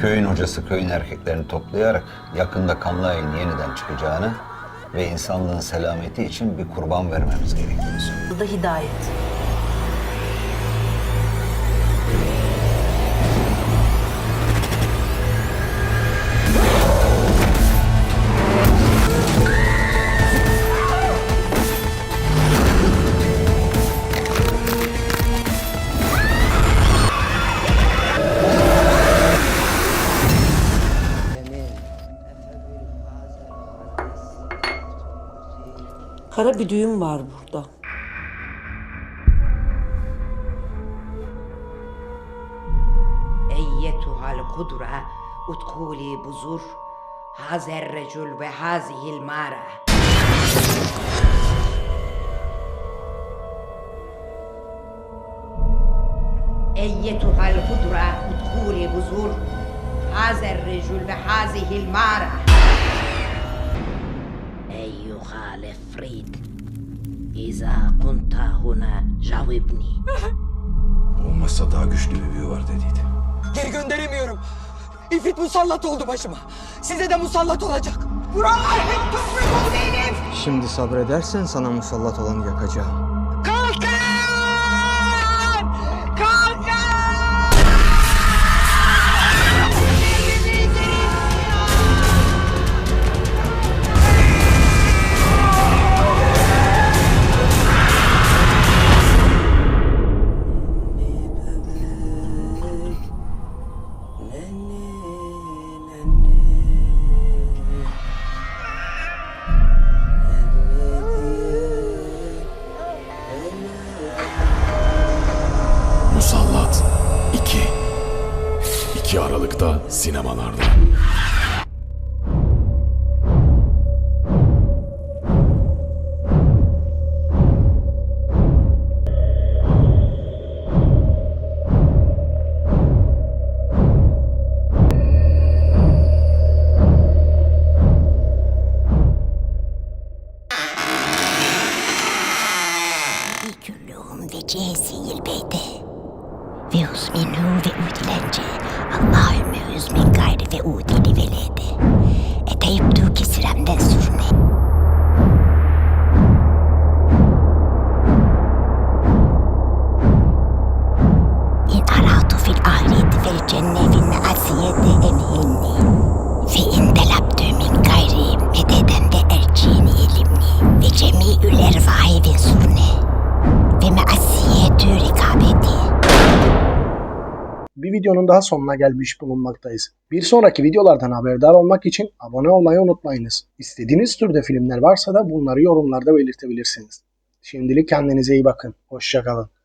Köyün hocası köyün erkeklerini toplayarak yakında kanlı ayın yeniden çıkacağını ve insanlığın selameti için bir kurban vermemiz gerektiğini söyledi. Bu da hidayet. Kara bir düğüm var burada. Eyyetuhal kudra utkuli buzur hazer recul ve hazihil mara. Eyyetuhal kudra utkuli buzur hazer recul ve hazihil mara. أيها الإفريت إذا كنت هنا جاوبني Olmazsa daha güçlü bir büyü var dediydi. Geri gönderemiyorum. İfrit musallat oldu başıma. Size de musallat olacak. Buralar hep toprak benim. Şimdi sabredersen sana musallat olanı yakacağım. 2 2 Aralık'ta sinemalarda. Güllüğüm ve Cihesi Yılbey'de ve husmin hu ve udilence Allahümme husmin gayri ve udili veledi eteyip du kesiremden sürme in aratu fil ahireti vel cenne fil emhinni ve in delabtü Bir videonun daha sonuna gelmiş bulunmaktayız. Bir sonraki videolardan haberdar olmak için abone olmayı unutmayınız. İstediğiniz türde filmler varsa da bunları yorumlarda belirtebilirsiniz. Şimdilik kendinize iyi bakın. Hoşçakalın.